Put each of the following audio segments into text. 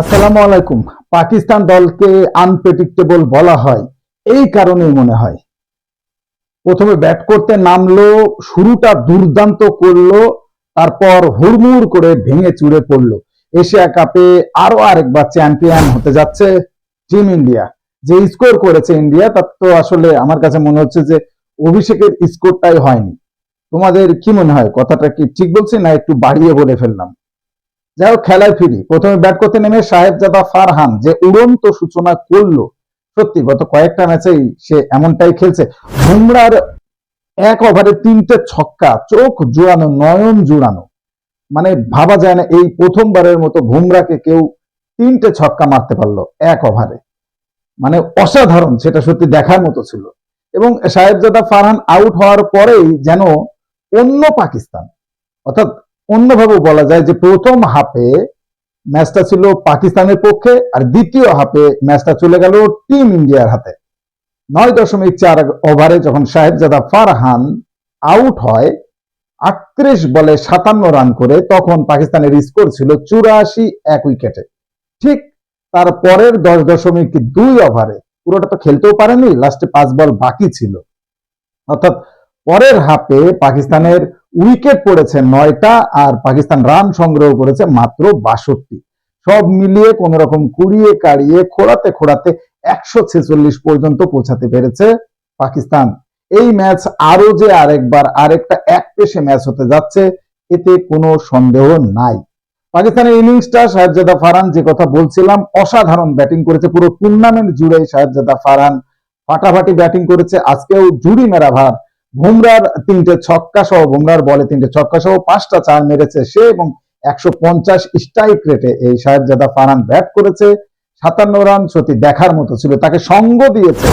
আসসালামু আলাইকুম। পাকিস্তান দলকে আনপ্রেডিক্টেবল বলা হয়। এই কারণেই মনে হয়। প্রথমে ব্যাট করতে নামলো, শুরুটা দুর্দান্ত করল, তারপর হুড়মুড় করে ভেঙে চুড়ে পড়ল। এশিয়া কাপে আরও আরেকবার চ্যাম্পিয়ন হতে যাচ্ছে টিম ইন্ডিয়া যে স্কোর করেছে ইন্ডিয়া তার তো আসলে আমার কাছে মনে হচ্ছে যে অভিষেকের স্কোরটাই হয়নি। তোমাদের কি মনে হয়? কথাটা কি ঠিক বলছি না একটু বাড়িয়ে বলে ফেললাম? যাই হোক, খেলায় ফিরি। প্রথমে ব্যাট করতে নেমে সাহেবজাদা ফারহান যে উড়ন্ত সূচনা করল, সত্যি গত কয়েকটা ম্যাচেই সে এমনটাই খেলছে। বুমরার এক ওভারে তিনটে ছক্কা, চোখ জোড়ানো, নয়ন জোড়ানো। মানে ভাবা যায় না, এই প্রথমবারের মতো বুমরাকে কেউ তিনটে ছক্কা মারতে পারল এক ওভারে। মানে অসাধারণ, সেটা সত্যি দেখার মতো ছিল। এবং সাহেবজাদা ফারহান আউট হওয়ার পরেই যেন অন্য পাকিস্তান, অর্থাৎ অন্যভাবে বলা যায় যে প্রথম হাফে ম্যাচটা ছিল পাকিস্তানের পক্ষে আর দ্বিতীয় হাফে ম্যাচটা চলে গেল টিম ইন্ডিয়ার হাতে। নয় দশমিক চার ওভারে যখন সাহেবজাদা ফারহান আউট হয়, আটত্রিশ বলে সাতান্ন রান করে, তখন পাকিস্তানের স্কোর ছিল চুরাশি এক উইকেটে। ঠিক তার পরের দশ দশমিক দুই ওভারে, পুরোটা তো খেলতেও পারেনি, লাস্টে পাঁচ বল বাকি ছিল। অর্থাৎ পরের হাফে পাকিস্তানের উইকেট পড়েছে নয়টা আর পাকিস্তান রান সংগ্রহ করেছে মাত্র বাষট্টি। সব মিলিয়ে কোন রকম কুড়িয়ে কাড়িয়ে, খোড়াতে খোড়াতে একশো ছেচল্লিশ পর্যন্ত পৌঁছাতে পেরেছে পাকিস্তান। এই ম্যাচ আরও যে আরেকবার, আরেকটা এক পেশে ম্যাচ হতে যাচ্ছে, এতে কোনো সন্দেহ নাই। পাকিস্তানের ইনিংসটা সাহেবজাদা ফারহান, যে কথা বলছিলাম, অসাধারণ ব্যাটিং করেছে, পুরো টুর্নামেন্ট জুড়ে সাহেবজাদা ফারহান ফাটাফাটি ব্যাটিং করেছে, আজকেও জুড়ি মেরা ভার। বুমরার তিনটে ছক্কা সহ, বুমরার বলে তিনটে ছক্কা সহ পাঁচটা চার মেরেছে সে এবং একশো পঞ্চাশ স্ট্রাইক রেটে এই সাহেবজাদা ফারহান ব্যাট করেছে। সাতান্ন রান সত্যি দেখার মতো ছিল। তাকে সঙ্গ দিয়েছে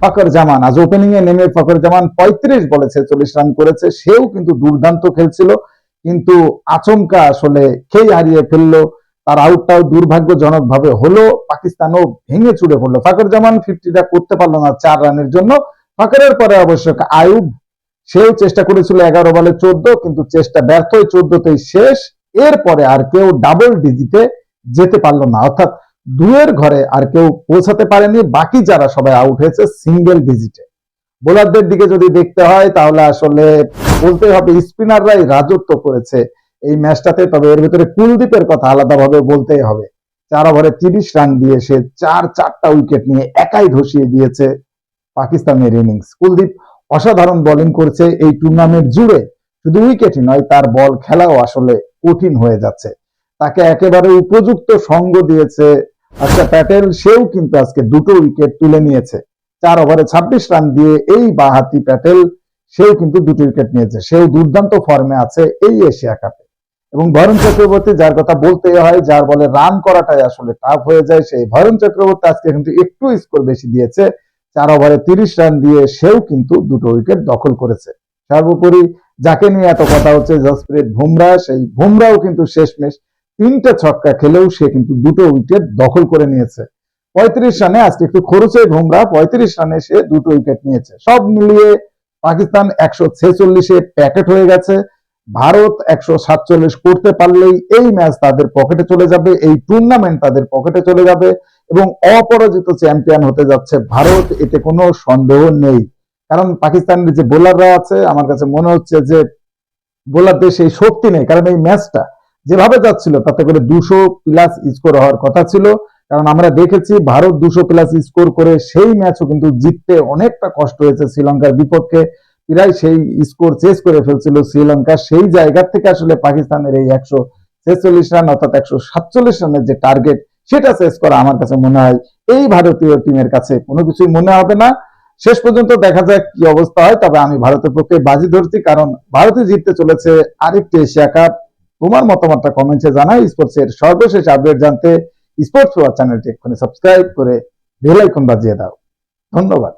ফকর জামান। আজ ওপেনিং এ নেমে ফকর জামান পঁয়ত্রিশ বলে ছেচল্লিশ রান করেছে। সেও কিন্তু দুর্দান্ত খেলছিল। কিন্তু আচমকা আসলে খেই হারিয়ে ফেলল। তার আউটটাও দুর্ভাগ্যজনক ভাবে হলো। পাকিস্তানও ভেঙে চুড়ে পড়ল। ফকর জামান ফিফটিটা করতে পারল না চার রানের জন্য। ফকরের পরে অবশ্য আয়ুব সেও চেষ্টা করেছিল এগারো বলে চোদ্দ, কিন্তু চেষ্টা ব্যর্থ হয়ে চোদ্দতেই শেষ। এরপরে আর কেউ ডাবল ডিজিটে যেতে পারল না। অর্থাৎ দুয়ের ঘরে আর কেউ পৌঁছাতে পারেনি। বাকি যারা সবাই আউট হয়েছে সিঙ্গেল ডিজিটে বোলারদের দিকে যদি দেখতে হয়, তাহলে আসলে বলতে হবে স্পিনাররাই রাজত্ব করেছে এই ম্যাচটাতে। তবে এর ভিতরে কুলদীপের কথা আলাদাভাবে বলতেই হবে। চার ওভারে তিরিশ রান দিয়ে সে চার চারটা উইকেট নিয়ে একাই ধসিয়ে দিয়েছে পাকিস্তানের ইনিংস। কুলদীপ অসাধারণ বোলিং করছে এই টুর্নামেন্ট জুড়ে। শুধু উইকেটই নয়, তার বল খেলাও আসলে কঠিন হয়ে যাচ্ছে। তাকে একেবারে উপযুক্ত সঙ্গ দিয়েছে আচ্ছা প্যাটেল সেও কিন্তু আজকে দুটো উইকেট তুলে নিয়েছে। চার ওভারে ছাব্বিশ রান দিয়ে এই বাহাতি প্যাটেল সেও কিন্তু দুটো উইকেট নিয়েছে। সেও দুর্দান্ত ফর্মে আছে এই এশিয়া কাপে এবং ভরণ চক্রবর্তী যার কথা বলতে হয়, যার বলে রান করাটাই আসলে টাফ হয়ে যায়, সেই ভরণ চক্রবর্তী আজকে কিন্তু একটু স্কোর বেশি দিয়েছে। চার ওভারে তিরিশ রান দিয়ে সেও কিন্তু দুটো উইকেট দখল করেছে। সর্বোপরি যাকে নিয়ে এত কথা হচ্ছে, জসপ্রীত বুমরা, সেই বুমরাও কিন্তু শেষমেশ তিনটে ছক্কা খেলেও সে কিন্তু দুটো উইকেট দখল করে নিয়েছে। পঁয়ত্রিশ রানে, আজকে একটু খরচে বুমরা, পঁয়ত্রিশ রানে সে দুটো উইকেট নিয়েছে। সব মিলিয়ে পাকিস্তান একশো ছেচল্লিশে প্যাকেট হয়ে গেছে। ভারত একশো সাতচল্লিশ করতে পারলেই এই ম্যাচ তাদের পকেটে চলে যাবে, এই টুর্নামেন্ট তাদের পকেটে চলে যাবে। এবং অপরাজিত চ্যাম্পিয়ন হতে যাচ্ছে ভারত, এতে কোনো সন্দেহ নেই। কারণ পাকিস্তানের যে বোলাররা আছে, আমার কাছে মনে হচ্ছে যে বোলারদের সেই শক্তি নেই। কারণ এই ম্যাচটা যেভাবে যাচ্ছিল, তাতে করে দুশো প্লাস স্কোর হওয়ার কথা ছিল। কারণ আমরা দেখেছি ভারত দুশো প্লাস স্কোর করে সেই ম্যাচও কিন্তু জিততে অনেকটা কষ্ট হয়েছে শ্রীলঙ্কার বিপক্ষে। প্রায় সেই স্কোর চেস করে ফেলছিল শ্রীলঙ্কা। সেই জায়গা থেকে আসলে পাকিস্তানের এই একশো ছেচল্লিশ রান অর্থাৎ একশো সাতচল্লিশ রানের যে টার্গেট সেটা শেষ করা আমার কাছে মনে হয় এই ভারতীয় টিমের কাছে কোনো কিছুই মনে হবে না। শেষ পর্যন্ত দেখা যাক কি অবস্থা হয়, তবে আমি ভারতের পক্ষে বাজি ধরছি কারণ ভারতে জিততে চলেছে আরেকটি এশিয়া কাপ। তোমার মতামতটা কমেন্টে জানাই। স্পোর্টস এর সর্বশেষ আপডেট জানতে স্পোর্টস ওয়াচ চ্যানেলটি এক্ষুনি সাবস্ক্রাইব করে বেল আইকন বাজিয়ে দাও। ধন্যবাদ।